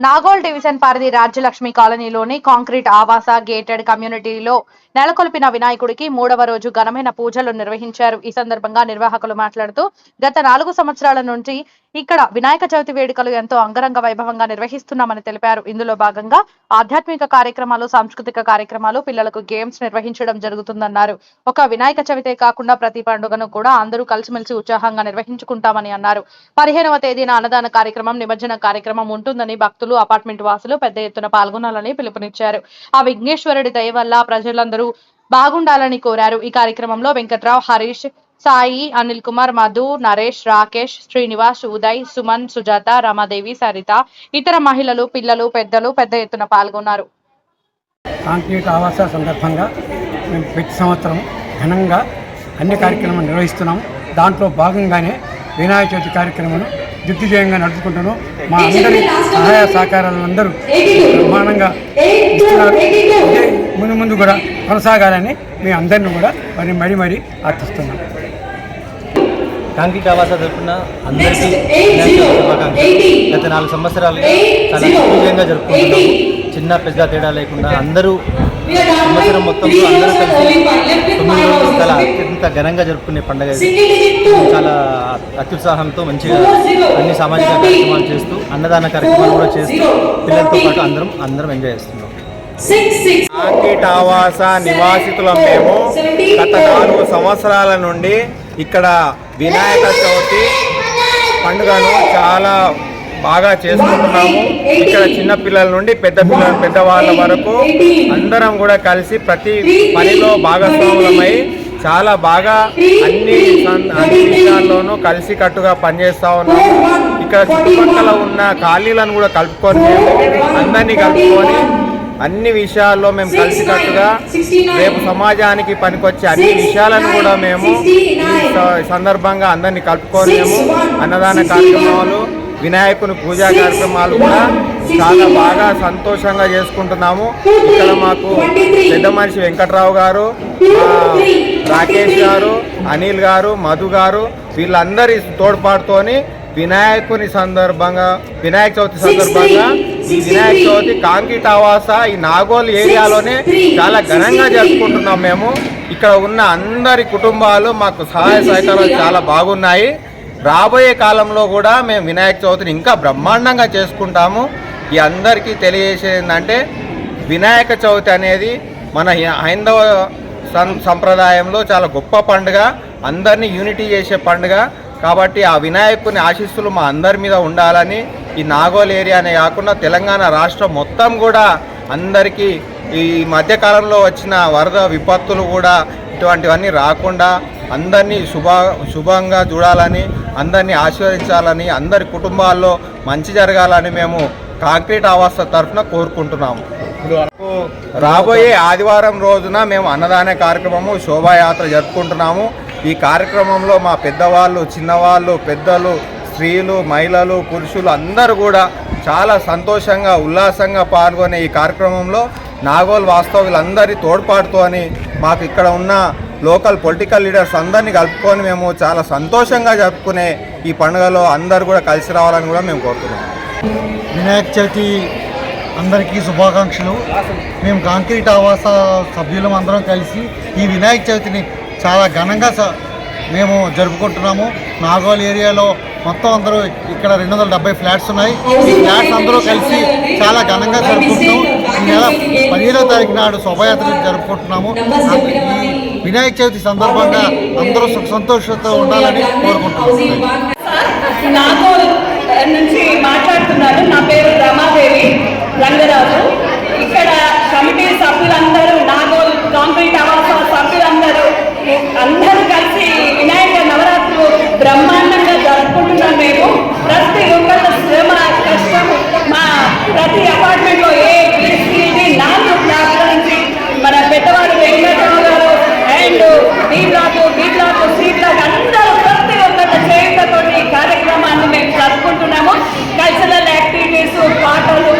Nagole division పరిధి రాజ్యలక్ష్మి కాలనీలోని concrete ఆవాస gated కమ్యూనిటీలో నెలకొల్పిన వినాయకుడికి మూడవ రోజు ఘనమైన పూజలు నిర్వహించారు. ఈ సందర్భంగా నిర్వాహకులు మాట్లాడుతూ గత నాలుగు సంవత్సరాల నుంచి ఇక్కడ వినాయక చవితి వేడుకలు ఎంతో అంగరంగ వైభవంగా నిర్వహిస్తున్నామని తెలిపారు. ఇందులో భాగంగా ఆధ్యాత్మిక కార్యక్రమాలు సాంస్కృతిక కార్యక్రమాలు పిల్లలకు గేమ్స్ నిర్వహించడం జరుగుతుందన్నారు. ఒక వినాయక చవితే కాకుండా ప్రతి పండుగను కూడా అందరూ కలిసిమెలిసి ఉత్సాహంగా నిర్వహించుకుంటామని అన్నారు. పదిహేనవ తేదీన అన్నదాన కార్యక్రమం నిమజ్జన కార్యక్రమం ఉంటుందని భక్తులు అపార్ట్మెంట్ వాసులు పెద్ద ఎత్తున పాల్గొనాలని పిలుపునిచ్చారు. ఆ విఘ్నేశ్వరుడి దయ వల్ల ప్రజలందరూ బాగుండాలని కోరారు. ఈ కార్యక్రమంలో వెంకట్రావు హరీష్ సాయి అనిల్ కుమార్ మధు నరేష్ రాకేష్ శ్రీనివాస్ ఉదయ్ సుమన్ సుజాత రమాదేవి సరిత ఇతర మహిళలు పిల్లలు పెద్దలు పెద్ద ఎత్తున పాల్గొన్నారు. కాంక్రీట్ ఆవాస సందర్భంగా మేము ప్రతి సంవత్సరం ఘనంగా అన్ని కార్యక్రమాలు నిర్వహిస్తున్నాము దాంట్లో భాగంగానే వినాయక చవితి కార్యక్రమం దిగ్విజయంగా నడుపుకుంటున్నాం మా అందరి సహాయ సహకారాలను అందరూ ప్రమాణంగా ఇస్తున్నారు. ముందు ముందు కూడా కొనసాగాలని మీ అందరిని కూడా మరి మరీ మరీ ఆర్థిస్తున్నాం కాంక్రీట్ ఆవాస తరపున అందరికీ గత నాలుగు సంవత్సరాలుగా చాలా దిగ్విజయంగా జరుపుకుంటున్నాము. చిన్న పెద్ద తేడా లేకుండా అందరూ సంవత్సరం మొత్తంలో అందరూ కలిసి తొమ్మిది రోజులు చాలా అత్యంత ఘనంగా జరుపుకునే పండుగ చాలా అత్యుత్సాహంతో మంచిగా అన్ని సామాజిక కార్యక్రమాలు చేస్తూ అన్నదాన కార్యక్రమాలు కూడా చేస్తూ పిల్లలతో పాటు అందరం అందరం ఎంజాయ్ చేస్తున్నాం. ఆవాస నివాసితులం మేము. గత నాలుగు సంవత్సరాల నుండి ఇక్కడ వినాయక చవితి పండుగను చాలా బాగా చేసుకుంటున్నాము. ఇక్కడ చిన్న పిల్లల నుండి పెద్ద పిల్లల పెద్దవాళ్ళ వరకు అందరం కూడా కలిసి ప్రతి పనిలో భాగస్వాములమై చాలా బాగా అన్ని అన్ని విషయాల్లోనూ కలిసి కట్టుగా పనిచేస్తూ ఉన్నాము. ఇక్కడ చుట్టుపక్కల ఉన్న ఖాళీలను కూడా కలుపుకొని మేము అందరినీ కలుపుకొని అన్ని విషయాల్లో మేము కలిసికట్టుగా రేపు సమాజానికి పనికొచ్చే అన్ని విషయాలను కూడా మేము స- సందర్భంగా అందరినీ కలుపుకొని మేము అన్నదాన కార్యక్రమాలు వినాయకుని పూజా కార్యక్రమాలు కూడా చాలా బాగా సంతోషంగా చేసుకుంటున్నాము. ఇక్కడ మాకు పెద్ద మనిషి వెంకట్రావు గారు రాకేష్ గారు అనిల్ గారు మధు గారు వీళ్ళందరి తోడ్పాటుతోని వినాయకుని సందర్భంగా వినాయక చవితి సందర్భంగా ఈ వినాయక చవితి కాంక్రీట్ ఆవాస ఈ నాగోల్ ఏరియాలోనే చాలా ఘనంగా జరుపుకుంటున్నాం మేము. ఇక్కడ ఉన్న అందరి కుటుంబాలు మాకు సహాయ సహకారాలు చాలా బాగున్నాయి. రాబోయే కాలంలో కూడా మేము వినాయక చవితిని ఇంకా బ్రహ్మాండంగా చేసుకుంటాము. ఈ అందరికీ తెలియజేసేది ఏంటంటే వినాయక చవితి అనేది మన హైందవ సం సంప్రదాయంలో చాలా గొప్ప పండుగ. అందరినీ యూనిటీ చేసే పండుగ. కాబట్టి ఆ వినాయకుని ఆశీస్సులు మా అందరి మీద ఉండాలని ఈ నాగోల్ ఏరియానే కాకుండా తెలంగాణ రాష్ట్రం మొత్తం కూడా అందరికీ ఈ మధ్యకాలంలో వచ్చిన వరద విపత్తులు కూడా ఇటువంటివన్నీ రాకుండా అందరినీ శుభ శుభంగా చూడాలని అందరినీ ఆశీర్వదించాలని అందరి కుటుంబాల్లో మంచి జరగాలని మేము కాంక్రీట్ ఆవాస తరఫున కోరుకుంటున్నాము రాబోయే ఆదివారం రోజున మేము అన్నదాన కార్యక్రమము శోభాయాత్ర జరుపుకుంటున్నాము. ఈ కార్యక్రమంలో మా పెద్దవాళ్ళు చిన్నవాళ్ళు పెద్దలు స్త్రీలు మహిళలు పురుషులు అందరూ కూడా చాలా సంతోషంగా ఉల్లాసంగా పాల్గొనే ఈ కార్యక్రమంలో నాగోల్ వాస్తవులందరి తోడ్పాటుతోని మాకు ఇక్కడ ఉన్న లోకల్ పొలిటికల్ లీడర్స్ అందరినీ కలుపుకొని మేము చాలా సంతోషంగా జరుపుకునే ఈ పండుగలో అందరు కూడా కలిసి రావాలని కూడా మేము కోరుతున్నాం. వినాయక చవితి అందరికీ శుభాకాంక్షలు. మేము కాంక్రీట్ ఆవాస సభ్యులం అందరం కలిసి ఈ వినాయక చవితిని చాలా ఘనంగా స- మేము జరుపుకుంటున్నాము. నాగోల్ ఏరియాలో మొత్తం అందరూ ఇక్కడ రెండు వందల డెబ్బై ఫ్లాట్స్ ఉన్నాయి. ఈ ఫ్లాట్స్ అందరూ కలిసి చాలా ఘనంగా జరుపుకుంటున్నాము. ఈ నెల పదిహేనో తారీఖు నాడు శోభయాత్ర జరుపుకుంటున్నాము. ఈ వినాయక చవితి సందర్భంగా అందరూ సుఖ సంతోషంతో ఉండాలని కోరుకుంటున్నాను నుంచి మాట్లాడుతున్నాను. నా పేరు రమాదేవి. యాక్టివిటీస్